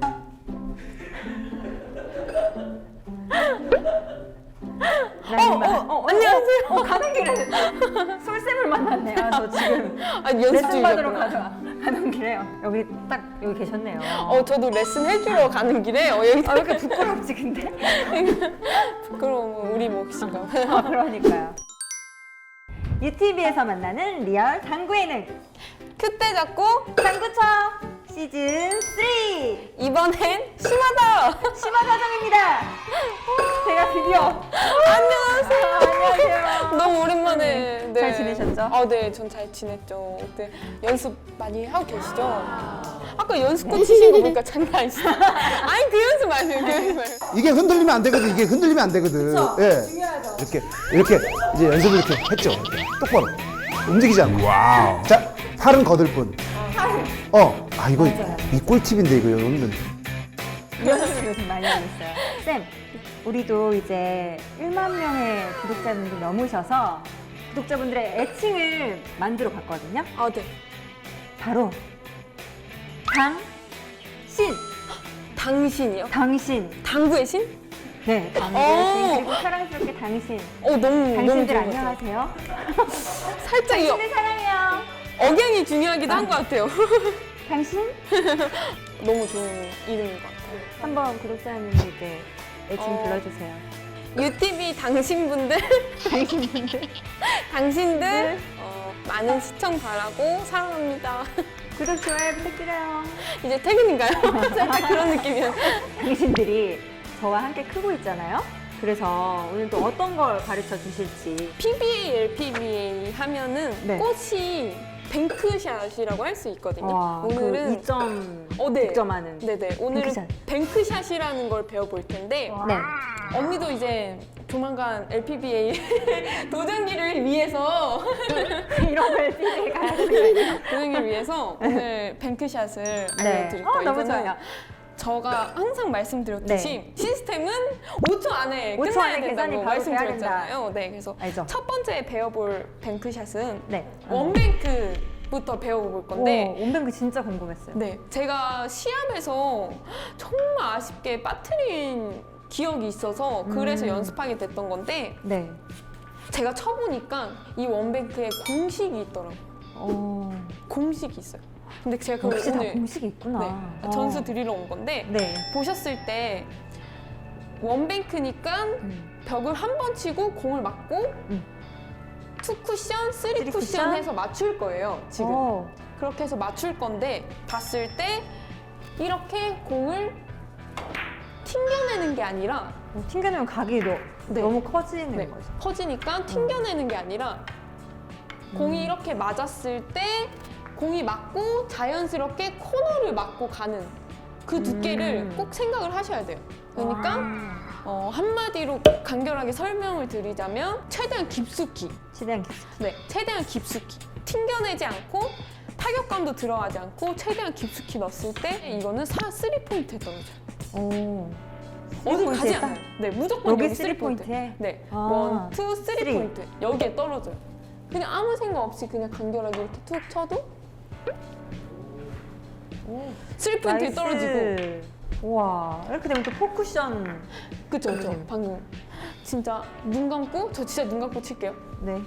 어, 어, 안녕하세요. 어, 가는 길에 솔쌤을 만났네요. 저 지금 아 연습 레슨 받으러 중이었구나. 가서 가는 길에요. 여기 딱 여기 계셨네요. 어 저도 레슨 해주러 가는 길에 어 여기 아, 왜 이렇게 부끄럽지 근데? 부끄러우면 우리 몫인가 봐요. 아, 그러니까요. 유티비에서 만나는 리얼 당구에는 그때 잡고 당구처 시즌 3 이번엔 심하다. 심화 과정입니다. 제가 드디어 안녕하세요. 안녕하세요. 너무 오랜만에. 네. 잘 지내셨죠? 아, 네, 전 잘 지냈죠. 그때 연습 많이 하고 계시죠? 아까 연습꽃 치신 거 보니까 장난 아니시죠? 아니 그 연습 마세요, 그 연습 마세요. 이게 흔들리면 안 되거든. 이게 흔들리면 안 되거든. 예. 이렇게 이렇게 이제 연습을 이렇게 했죠. 이렇게. 똑바로 움직이지 않고. 와우. 자, 팔은 거들 뿐. 어, 아 이거 이 꿀팁인데 이거 여러분들. 이 연습을 요즘 많이 하고 있어요. 쌤, 우리도 이제 1만 명의 구독자분들 넘으셔서 구독자분들의 애칭을 만들어 봤거든요. 아, 네. 바로 당신, 당신이요? 당신. 당구의 신? 네, 어. 당신 그리고 사랑스럽게 당신. 어, 너무 너무 당신들 좋은 것 같아요. 안녕하세요. 살짝 이 당신을 사랑해요. 억양이 중요하기도 한 것 같아요. 당신? 너무 좋은 이름인 것 같아요. 한번 구독자님에게 애칭 어. 불러주세요. 유TV 당신분들, 당신분들. 당신들 어, 많은 시청 바라고 사랑합니다. 구독, 좋아요 부탁드려요. 이제 퇴근인가요? 살짝 그런 느낌이에요. 당신들이 저와 함께 크고 있잖아요. 그래서 오늘 또 어떤 걸 가르쳐 주실지. PBA, LPBA 하면은 네. 꽃이 뱅크샷이라고 할 수 있거든요. 와, 오늘은 그 2점 어, 네. 득점하는. 네네 오늘은 뱅크샷. 뱅크샷 이라는 걸 배워볼 텐데 네. 언니도 이제 조만간 LPBA 도전기를 위해서 이런 걸 아니에요? 도전기를 위해서 오늘 뱅크샷을 네. 알려드릴 어, 거예요. 너무 이거는 좋아요. 제가 항상 말씀드렸듯이 네. 시스템은 5초 안에 5초 끝나야 안에 계산이 된다고 바로 말씀드렸잖아요. 네, 그래서 알죠? 첫 번째 배워볼 뱅크샷은 네. 원뱅크부터 배워볼 건데 오, 온뱅크 진짜 궁금했어요. 네, 제가 시합에서 정말 아쉽게 빠뜨린 기억이 있어서 그래서 음. 연습하게 됐던 건데 네. 제가 쳐보니까 이 원뱅크에 공식이 있더라고요. 어, 공식이 있어요. 근데 제가 그걸 역시 다 오늘 공식이 있구나. 네, 어. 전수 드리러 온 건데 네. 보셨을 때 원뱅크니까 음. 벽을 한 번 치고 공을 맞고 음. 투 쿠션, 쓰리 쓰리 쿠션 쿠션? 해서 맞출 거예요. 지금 어, 그렇게 해서 맞출 건데 봤을 때 이렇게 공을 튕겨내는 게 아니라 어, 튕겨내면 각이 너, 네. 너무 커지는 네, 거죠. 커지니까 튕겨내는 게 아니라 공이 음. 이렇게 맞았을 때 공이 맞고 자연스럽게 코너를 맞고 가는 그 두께를 음. 꼭 생각을 하셔야 돼요. 그러니까 아, 어, 한마디로 간결하게 설명을 드리자면 최대한 깊숙이, 최대한 깊숙이. 네, 최대한 깊숙이 튕겨내지 않고 타격감도 들어가지 않고 최대한 깊숙이 넣었을 때 이거는 사 쓰리 포인트에 떨어져요. 오. 어디 포인트에 가지 딱? 않아요. 네, 무조건 여기 여기 쓰리 쓰리 포인트. 포인트에? 네, 아. 원, 투, 쓰리 쓰리. 포인트 여기에 떨어져요. 그냥 아무 생각 없이 그냥 간결하게 이렇게 툭 쳐도 포인트에 나이스. 떨어지고 우와 이렇게 되면 또 포쿠션 그쵸 그쵸 음. 방금 진짜 눈 감고 저 진짜 눈 감고 칠게요. 네.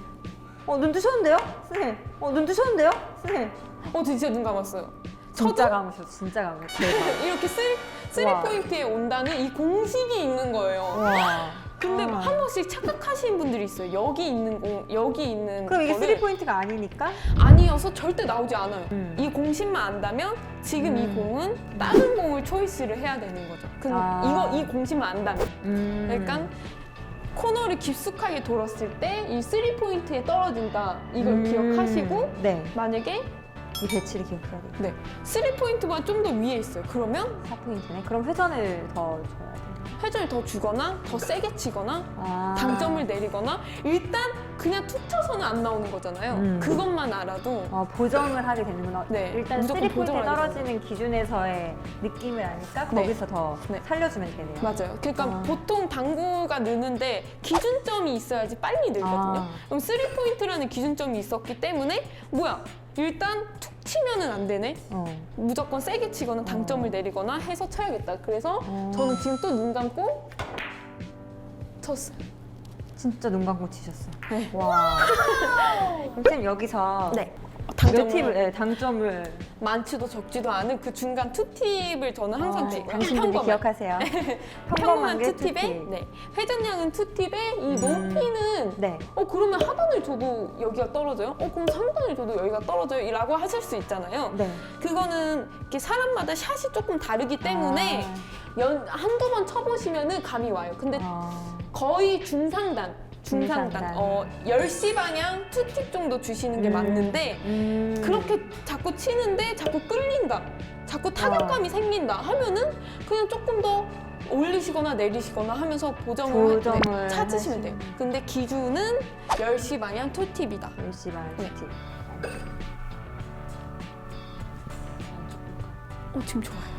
어 눈 뜨셨는데요, 선생님? 어 눈 뜨셨는데요, 선생님? 어, 저 진짜 눈 감았어요. 진짜 감으셨어, 진짜 감으셨어. 대박. 이렇게 쓰리, 쓰리 와. 포인트에 온다는 이 공식이 있는 거예요. 와. 근데 아. 한 번씩 착각하시는 분들이 있어요. 여기 있는 공, 여기 있는 그럼 이게 거를 쓰리 포인트가 아니니까? 아니어서 절대 나오지 않아요. 음. 이 공식만 안다면 지금 이 음. 공은 다른 공을 초이스를 해야 되는 거죠. 근데 아. 이거 이 공식만 안다면 음. 그러니까 코너를 깊숙하게 돌았을 때이 쓰리 포인트에 떨어진다 이걸 음. 기억하시고 네. 만약에 이 배치를 기억해야 돼. 네 쓰리 포인트보다 좀더 위에 있어요. 그러면 4포인트네. 그럼 회전을 더 줘야 돼. 회전을 더 주거나 더 세게 치거나 아. 당점을 내리거나 일단 그냥 툭 쳐서는 안 나오는 거잖아요. 음. 그것만 알아도 어, 보정을 하게 되는구나. 네, 일단 무조건 3포인트에 보정을 하게 떨어지는 기준에서의 느낌을 아니까 네. 거기서 더 네. 살려주면 되네요. 맞아요. 그러니까 아. 보통 당구가 느는데 기준점이 있어야지 빨리 늘거든요. 아. 그럼 3포인트라는 기준점이 있었기 때문에 뭐야 일단 툭 치면은 안 되네. 어. 무조건 세게 치거나 당점을 내리거나 해서 쳐야겠다. 그래서 어. 저는 지금 또 눈 감고 쳤어요. 진짜 눈 감고 치셨어. 네. 와. 그럼 쌤 여기서 네. 몇 당점을 팁을, 네, 당점을 많지도 적지도 않은 그 중간 투 팁을 저는 항상 어, 찍어요. 당신들이 평범한. 기억하세요. 평범한 게투 팁에 팁. 네. 회전량은 투 팁에 이 높이는 네. 어 그러면 하단을 줘도 여기가 떨어져요? 어 그럼 상단을 줘도 여기가 떨어져요? 라고 하실 수 있잖아요. 네. 그거는 이렇게 사람마다 샷이 조금 다르기 때문에 연, 한두 번 쳐보시면은 감이 와요. 근데 아, 거의 중상단, 중상단. 어, 10시 방향 투팁 정도 주시는 게 음. 맞는데 음. 그렇게 자꾸 치는데 자꾸 끌린다. 자꾸 타격감이 생긴다 하면은 그냥 조금 더 올리시거나 내리시거나 하면서 보정을, 보정을 네, 찾으시면. 돼요. 근데 기준은 10시 방향 투팁이다. 열심히 하는 네. 팁. 어, 지금 좋아요.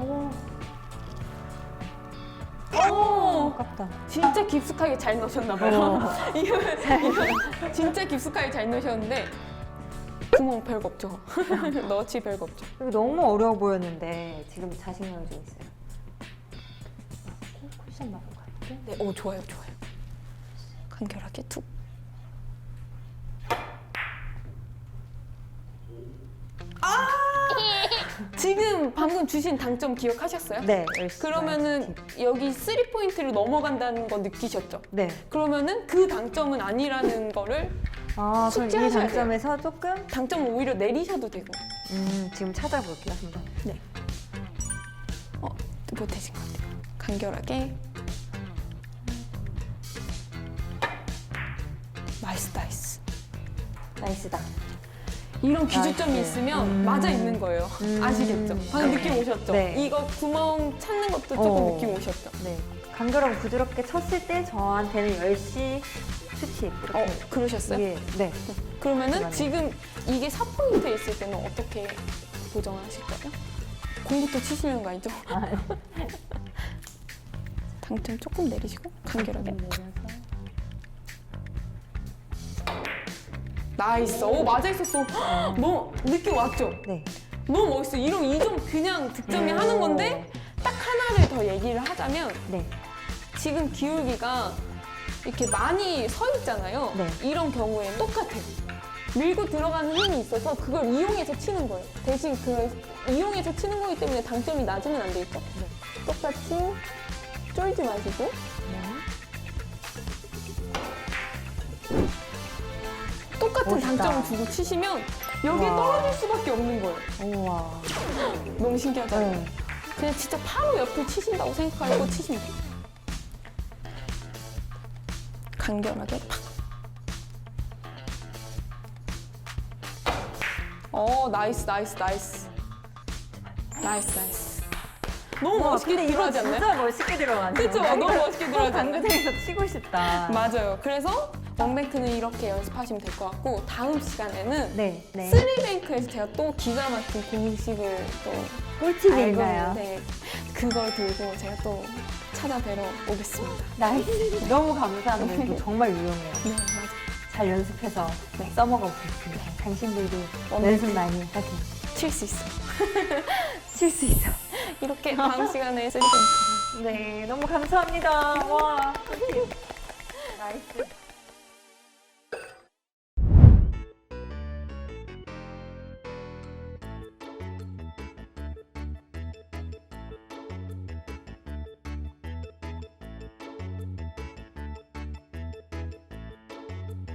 오, 아깝다. 진짜 깊숙하게 잘 넣으셨나봐요. 어. 이거, 진짜 깊숙하게 잘 넣으셨는데 구멍 별거 없죠. 넣지 별거 없죠. 너무 어려워 보였는데 지금 자신감이 좀 있어요. 맞고 쿠션 맞고 갈게. 네, 오 좋아요, 좋아요. 간결하게 툭. 아! 지금 방금 주신 당점 기억하셨어요? 네. 열심히 그러면은. 여기 3포인트를 넘어간다는 거 느끼셨죠? 네. 그러면은 그 당점은 아니라는 거를 아, 그럼 이 돼요. 장점에서 조금 당점을 오히려 내리셔도 되고. 음, 지금 찾아볼게요, 한번. 네. 어, 못해진 것 같아요. 간결하게. 나이스, 나이스. 나이스다. 이런 기준점이 나이스. 있으면 음. 맞아 있는 거예요. 음. 아시겠죠? 방금 느낌 오셨죠? 네. 이거 구멍 찾는 것도 조금 어. 느낌 오셨죠? 네. 간결하고 부드럽게 쳤을 때 저한테는 10시 슈팁. 이렇게. 어, 그러셨어요? 이게, 네. 그러면은 맞아요. 지금 이게 4포인트에 있을 때는 어떻게 보정을 하실 거예요? 공부터 치시는 거 아니죠? 당점 조금 내리시고 간결하게 내 나이스. 오 맞아 있었어. 너무 느낌 왔죠? 네. 너무 멋있어. 이런 이 점 그냥 득점이 오. 하는 건데 딱 하나를 더 얘기를 하자면 네. 지금 기울기가 이렇게 많이 서 있잖아요. 네. 이런 경우에 똑같아요. 밀고 들어가는 힘이 있어서 그걸 이용해서 치는 거예요. 대신 그 이용해서 치는 거기 때문에 당점이 낮으면 안 되겠죠? 네. 똑같이 쫄지 마시고 똑같은 멋있다. 당점을 주고 치시면 여기에 와. 떨어질 수밖에 없는 거예요. 우와. 너무 신기하잖아요. 네. 그냥 진짜 바로 옆을 치신다고 생각하고 치시면 돼요. 간결하게 팍. 어, 나이스, 나이스, 나이스. 나이스, 나이스. 너무 와, 멋있게 근데 이거 들어가지 않나요? 진짜 멋있게 들어가네. 그쵸? 너무 멋있게 들어가지 않나요? 당구장에서 치고 싶다. 맞아요. 그래서 원뱅크는 이렇게 연습하시면 될 것 같고 다음 시간에는 네. 네. 쓰리뱅크에서 제가 또 기가 막힌 공식을 또 꿀팁이 알고? 있는데 그걸 들고 제가 또 찾아뵈러 오겠습니다. 나이스. 너무 감사합니다. 이거 정말 유용해요. 네, 맞아요. 잘 연습해서 네. 써먹어 보겠습니다. 당신들도 원래 연습 많이 하기. 칠수 있어. 칠 수 있어. 이렇게 다음 시간에 쓰리뱅크. 네, 너무 감사합니다. 와. 나이스.